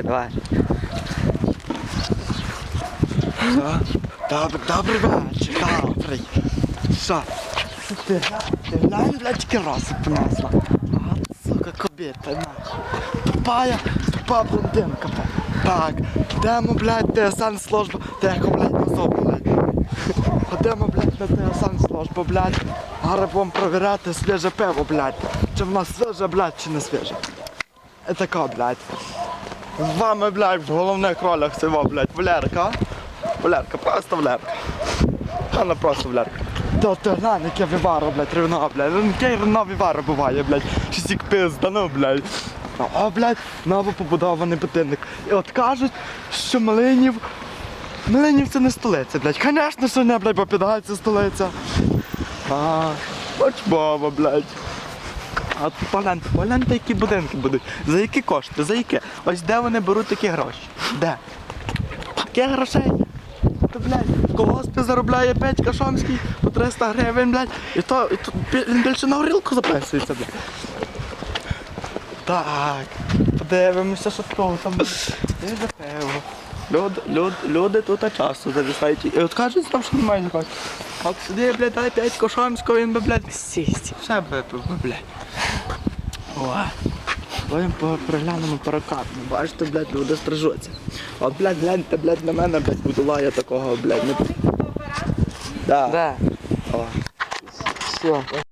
Давай. Що? Добре, добрий вечір, добрий. Що? Ти, ти глянь, блядь, тільки роси принесла. А, сука, кобіта, нахуй. Тупая, тупа блондинка. Так, йдемо, блядь, ТСН служба. Тихо, блядь, на блядь. Ходимо, блядь, на ТСН службу, блядь. Зараз будемо провіряти свіже пиво, блядь. Чи воно свіже, блядь, чи не свіже. І тако, блядь. З вами, блядь, в головних ролях цього, блядь, Валерка. Валерка, просто Валерка. Вона просто Валерка. Та ти глянь, яке віваро, блядь, рівно, блядь. Ну, яке рівно віваро буває, блядь. Щось як пизда, ну, блядь. О, блядь, новопобудований будинок. І от кажуть, що Малинів... Малинів це не столиця, блядь. Звісно, що не, блядь, бо підгай столиця. А, хоч баба, блядь. А от погляньте, погляньте, які будинки будуть. За які кошти? За які? Ось де вони беруть такі гроші? Де? Таке грошей? То, блядь, колгоспі заробляє Петька Шомський по 300 гривень, блядь, і то, і то він більше на горілку записується, блядь. Так, подивимося, що тут там. За пиво. Люди, люди, люди тут часу зависають. І от кажуть, там, що немає якогось. От сюди, блядь, дай п'ять кошамського, він би, блядь, б випив, би, блядь. О. Потім проглянемо паракат. Ну, Бачите, блядь, люди стражуться. От, блядь, гляньте, блядь, на мене, блядь, будулає такого, блядь, не... Да. Да. О. Все.